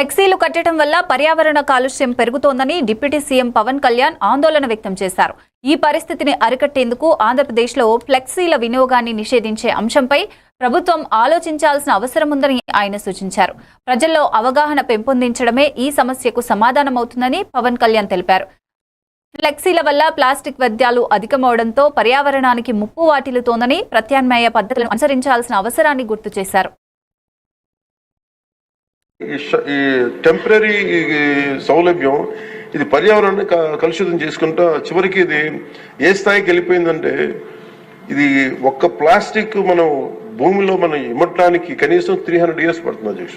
ఫ్లెక్సీలు కట్టడం వల్ల పర్యావరణ కాలుష్యం పెరుగుతోందని డిప్యూటీ సీఎం పవన్ కళ్యాణ్ ఆందోళన వ్యక్తం చేశారు. ఈ పరిస్థితిని అరికట్టేందుకు ఆంధ్రప్రదేశ్లో ఫ్లెక్సీల వినియోగాన్ని నిషేధించే అంశంపై ప్రభుత్వం ఆలోచించాల్సిన అవసరం ఉందని ఆయన సూచించారు. ప్రజల్లో అవగాహన పెంపొందించడమే ఈ సమస్యకు సమాధానమవుతుందని పవన్ కళ్యాణ్ తెలిపారు. ఫ్లెక్సీల వల్ల ప్లాస్టిక్ వ్యర్థాలు అధికమవడంతో పర్యావరణానికి ముప్పు వాటిల్లుతోందని ప్రత్యామ్నాయ పద్ధతులను అనుసరించాల్సిన అవసరాన్ని గుర్తు చేశారు. ఈ టెంపరీ సౌలభ్యం ఇది పర్యావరణాన్ని కలుషితం చేసుకుంటా చివరికి ఇది ఏ స్థాయికి వెళ్ళిపోయిందంటే ఇది ఒక్క ప్లాస్టిక్ మనం భూమిలో మనం ఇమ్మటానికి కనీసం త్రీ హండ్రెడ్ ఇయర్స్ పడుతుంది అధ్యక్ష.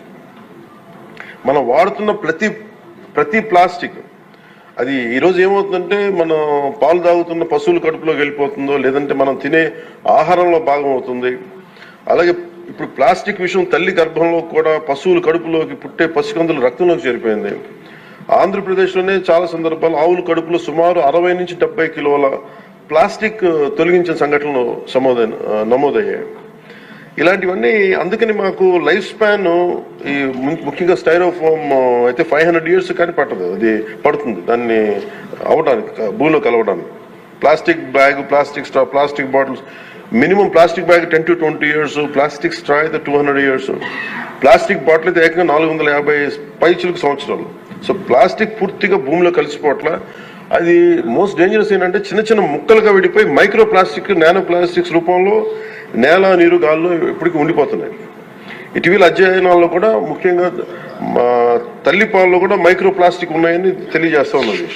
మనం వాడుతున్న ప్రతి ప్రతి ప్లాస్టిక్ అది ఈరోజు ఏమవుతుందంటే మనం పాలు తాగుతున్న పశువుల కడుపులోకి వెళ్ళిపోతుందో లేదంటే మనం తినే ఆహారంలో భాగం అవుతుంది. అలాగే ఇప్పుడు ప్లాస్టిక్ విషయం తల్లి గర్భంలో కూడా పశువుల కడుపులోకి పుట్టే పసికందులు రక్తంలోకి చేరిపోయింది. ఆంధ్రప్రదేశ్లోనే చాలా సందర్భాలు ఆవుల కడుపులో సుమారు అరవై నుంచి డెబ్బై కిలోల ప్లాస్టిక్ తొలగించిన సంఘటనలు సమోదైన నమోదయ్యాయి. ఇలాంటివన్నీ అందుకని మాకు లైఫ్ స్పాన్ ఈ ముఖ్యంగా స్టైరోఫోమ్ అయితే ఫైవ్ హండ్రెడ్ ఇయర్స్ కానీ పట్టదు. అది పడుతుంది. దాన్ని అవడానికి భూమిలో కలవడానికి. Plastic bag plastic straw plastic bottles minimum plastic bag ten to twenty years plastic straw అయితే two hundred years plastic bottle అయితే ఏకంగా నాలుగు వందల యాభై పైచులకు సంవత్సరాలు. సో ప్లాస్టిక్ పూర్తిగా భూమిలో కలిసిపోవట్ల అది మోస్ట్ డేంజరస్ ఏంటంటే చిన్న చిన్న ముక్కలుగా విడిపోయి మైక్రో ప్లాస్టిక్ నానో ప్లాస్టిక్స్ రూపంలో నేల నీరు గాల్లో ఇప్పటికీ ఉండిపోతున్నాయి. ఇటీవల అధ్యయనాల్లో కూడా ముఖ్యంగా మా తల్లి పాలలో కూడా మైక్రో ప్లాస్టిక్ ఉన్నాయని తెలియజేస్తా ఉన్నది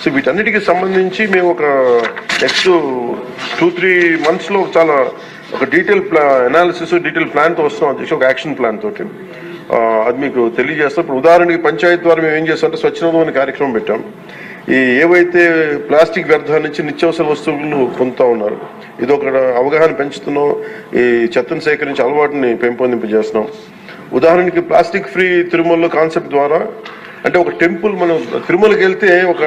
సో వీటన్నిటికి సంబంధించి మేము ఒక నెక్స్ట్ టూ త్రీ మంత్స్లో చాలా ఒక డీటెయిల్ ప్లా అనాలిసిస్ డీటెయిల్ ప్లాన్తో వస్తున్నాం అధ్యక్ష ఒక యాక్షన్ ప్లాన్ తోటి. అది మీకు తెలియజేస్తాం. ఇప్పుడు ఉదాహరణకి పంచాయత్ ద్వారా మేము ఏం చేస్తామంటే స్వచ్ఛందం అనే కార్యక్రమం పెట్టాం. ఈ ఏవైతే ప్లాస్టిక్ వ్యర్థాల నుంచి నిత్యావసర వస్తువులు పొందుతా ఉన్నారు ఇది ఒక అవగాహన పెంచుతున్నాం. ఈ చెత్తను సేకరించి అలవాటుని పెంపొందింపజేస్తున్నాం. ఉదాహరణకి ప్లాస్టిక్ ఫ్రీ తిరుమలలో కాన్సెప్ట్ ద్వారా అంటే ఒక టెంపుల్ మనం తిరుమలకి వెళ్తే ఒక